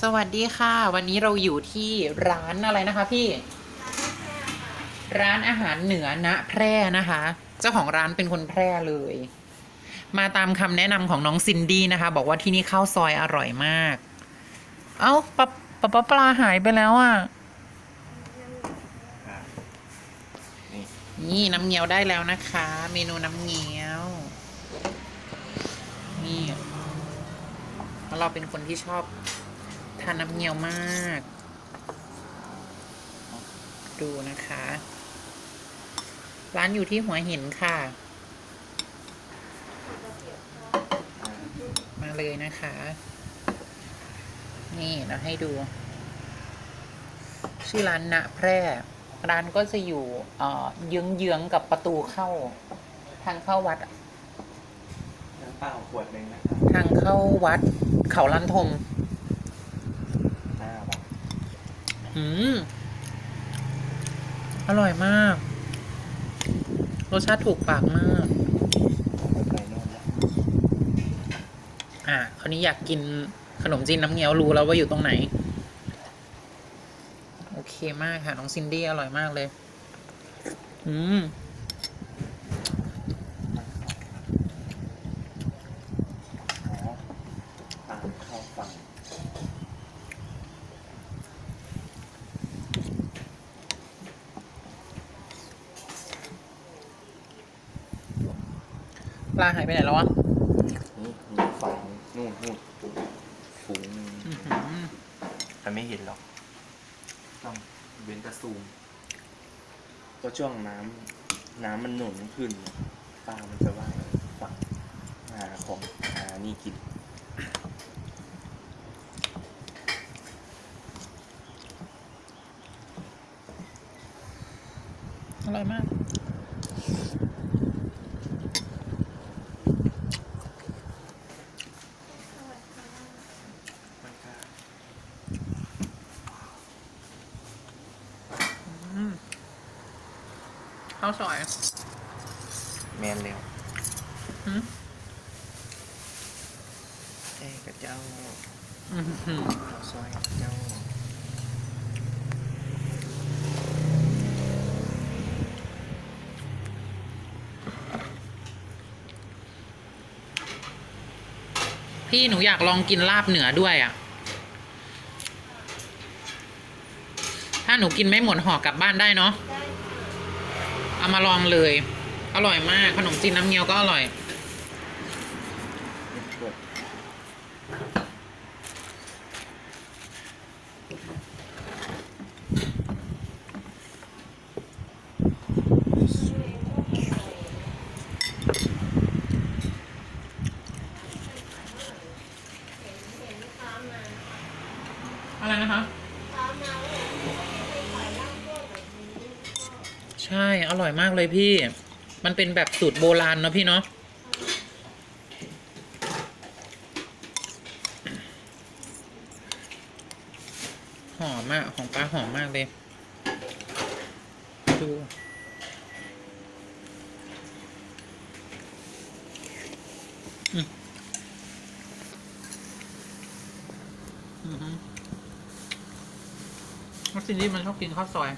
สวัสดีค่ะ วันนี้เราอยู่ที่ร้านอะไรนะคะพี่ ร้านอาหารเหนือณแพร่นะคะ เจ้าของร้านเป็นคนแพร่เลย มาตามคำแนะนำของน้องซินดี้นะคะ บอกว่าที่นี่ข้าวซอยอร่อยมาก เอ้าปลาปลาปลาหายไปแล้วอะอะนี่น้ำเงี้ยวได้แล้วนะคะ เมนูน้ำเงี้ยว นี่เราเป็นคนที่ชอบ ทานน้ำเงี้ยวมาก ดูนะคะ ร้านอยู่ที่หัวหินค่ะ มาเลยนะคะ นี่เราให้ดู ชื่อร้านณแพร่ ร้านก็จะอยู่เอ่อเยื้องๆกับประตูเข้า ทางเข้าวัดน้ำเปล่าขวดหนึ่งนะครับทางเข้าวัดเขาลันทม ห้าบาท อืมอร่อยมาก รสชาติถูกปากมาก อะคราวนี้อยากกินขนมจีนน้ำเงี้ยวรู้แล้วว่าอยู่ตรงไหน โอเคมากค่ะ น้องซินดี้อร่อยมากเลย อืม อ๋อตามเข้าฝั่ง ปลาหายไปไหนแล้ววะนี่นี่ฝั่งนู่นนู่นฝูงอื้อหือแต่ไม่เห็นหรอก ต้องเว้นกระซูม ก็ช่วงน้ำน้ำมันหนุนขึ้นปลามันจะว่ายฝั่งหาของหานี่กินอร่อยมาก มันก็ อืม ข้าวซอยแมนเร็วอืมเอ้ยกระเจ้าอื้อหือข้าวซอยกระเจ้าพี่หนูอยากลองกินลาบเหนือด้วยอะ่ะ ถ้าหนูกินไม่หมดห่อกลับบ้านได้เนาะ เอามาลองเลย อร่อยมาก ขนมจีนน้ำเงี้ยวก็อร่อย อะไรนะคะ ใช่อร่อยมากเลยพี่ มันเป็นแบบสูตรโบราณเนาะพี่เนาะหอมมากของป้าหอมมากเลย ดูอืมอือฮึมักซินดี้มันชอบกินข้าวซอย